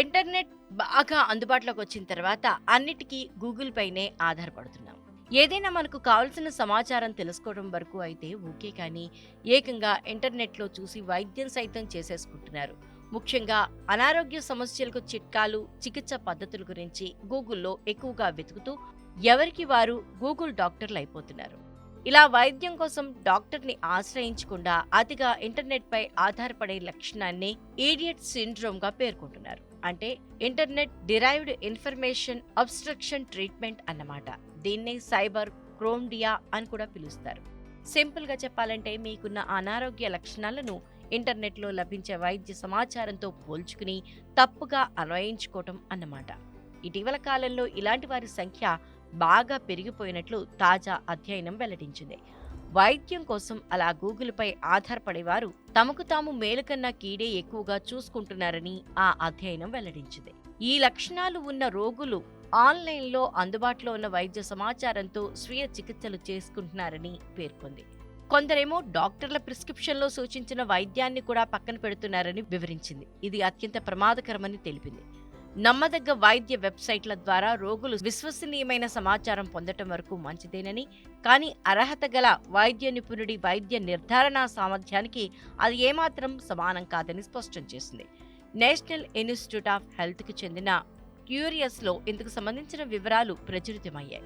Internet బాగా అందుబాటులోకి వచ్చిన తర్వాత అన్నిటికీ గూగుల్ పైనే ఆధారపడుతున్నాం. ఏదైనా మనకు కావలసిన సమాచారం తెలుసుకోవడం వరకు అయితే ఓకే కానీ ఏకంగా ఇంటర్నెట్లో చూసి వైద్యం సైతం చేసేసుకుంటున్నారు. ముఖ్యంగా అనారోగ్య సమస్యలకు చిట్కాలు చికిత్స పద్ధతుల గురించి గూగుల్లో ఎక్కువగా వెతుకుతూ ఎవరికి వారు గూగుల్ డాక్టర్లు అయిపోతున్నారు. ఇలా వైద్యం కోసం డాక్టర్ని ఆశ్రయించకుండా అతిగా ఇంటర్నెట్పై ఆధారపడే లక్షణాన్ని ఈడియట్ సిండ్రోమ్గా పేర్కొంటున్నారు. అంటే internet derived information obstruction treatment అన్నమాట. దీన్నే సైబర్ క్రోమ్డియా అని కూడా పిలుస్తారు. సింపుల్గా చెప్పాలంటే మీకున్న అనారోగ్య లక్షణాలను ఇంటర్నెట్లో లభించే వైద్య సమాచారంతో పోల్చుకుని తప్పుగా అన్వయించుకోవటం అన్నమాట. ఇటీవల కాలంలో ఇలాంటి వారి సంఖ్య బాగా పెరిగిపోయినట్లు తాజా అధ్యయనం వెల్లడించింది. వైద్యం కోసం అలా గూగుల్పై ఆధారపడేవారు తమకు తాము మేలుకన్నా కీడే ఎక్కువగా చూసుకుంటున్నారని ఆ అధ్యయనం వెల్లడించింది. ఈ లక్షణాలు ఉన్న రోగులు ఆన్లైన్లో అందుబాటులో ఉన్న వైద్య సమాచారంతో స్వీయ చికిత్సలు చేసుకుంటున్నారని పేర్కొంది. కొందరేమో డాక్టర్ల ప్రిస్క్రిప్షన్లో సూచించిన వైద్యాన్ని కూడా పక్కన పెడుతున్నారని వివరించింది. ఇది అత్యంత ప్రమాదకరమని తెలిపింది. నమ్మదగ్గ వైద్య వెబ్సైట్ల ద్వారా రోగులు విశ్వసనీయమైన సమాచారం పొందటం వరకు మంచిదేనని కానీ అర్హత గల వైద్య నిపుణుడి వైద్య నిర్ధారణ సామర్థ్యానికి అది ఏమాత్రం సమానం కాదని స్పష్టం చేసింది. నేషనల్ ఇన్స్టిట్యూట్ ఆఫ్ హెల్త్కి చెందిన క్యూరియస్లో ఇందుకు సంబంధించిన వివరాలు ప్రచురితమయ్యాయి.